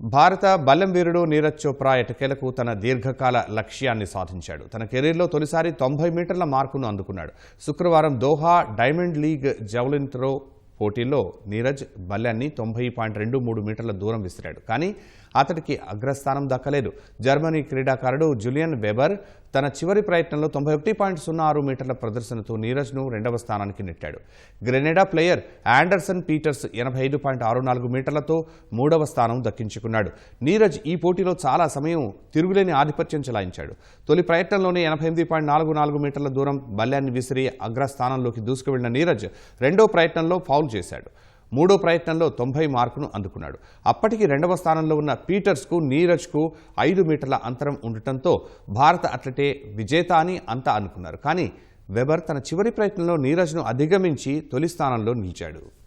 భారత బల్లం వీరుడు నీరజ్ చోప్రా ఎటకేలకు తన దీర్ఘకాల లక్ష్యాన్ని సాధించాడు. తన కెరీర్లో తొలిసారి తొంభై మీటర్ల మార్కును అందుకున్నాడు. శుక్రవారం Doha diamond league javelin throw పోటీలో నీరజ్ బల్లాన్ని తొంభై పాయింట్ రెండు మూడు మీటర్ల దూరం విసిరాడు. కానీ అతడికి అగ్రస్థానం దక్కలేదు. జర్మనీ క్రీడాకారుడు జులియన్ వెబర్ తన చివరి ప్రయత్నంలో తొంభై ఒకటి పాయింట్ సున్నా ఆరు మీటర్ల ప్రదర్శనతో నీరజ్ను రెండవ స్థానానికి నెట్టాడు. గ్రెనేడా ప్లేయర్ ఆండర్సన్ పీటర్స్ ఎనభై ఐదు పాయింట్ ఆరు నాలుగు మీటర్లతో మూడవ స్థానం దక్కించుకున్నాడు. నీరజ్ ఈ పోటీలో చాలా సమయం తిరుగులేని ఆధిపత్యం చెలాయించాడు. తొలి ప్రయత్నంలోనే ఎనభై ఎనిమిది పాయింట్ నాలుగు నాలుగు మీటర్ల దూరం బల్యాన్ని విసిరి అగ్రస్థానంలోకి దూసుకువెళ్ళిన నీరజ్ రెండో ప్రయత్నంలో ఫౌల్ చేశాడు. మూడో ప్రయత్నంలో తొంభై మార్కును అందుకున్నాడు. అప్పటికి రెండవ స్థానంలో ఉన్న పీటర్స్కు నీరజ్కు ఐదు మీటర్ల అంతరం ఉండటంతో భారత అట్లటే విజేత అని అంతా అనుకున్నారు. కానీ వెబర్ తన చివరి ప్రయత్నంలో నీరజ్ను అధిగమించి తొలి స్థానంలో నిలిచాడు.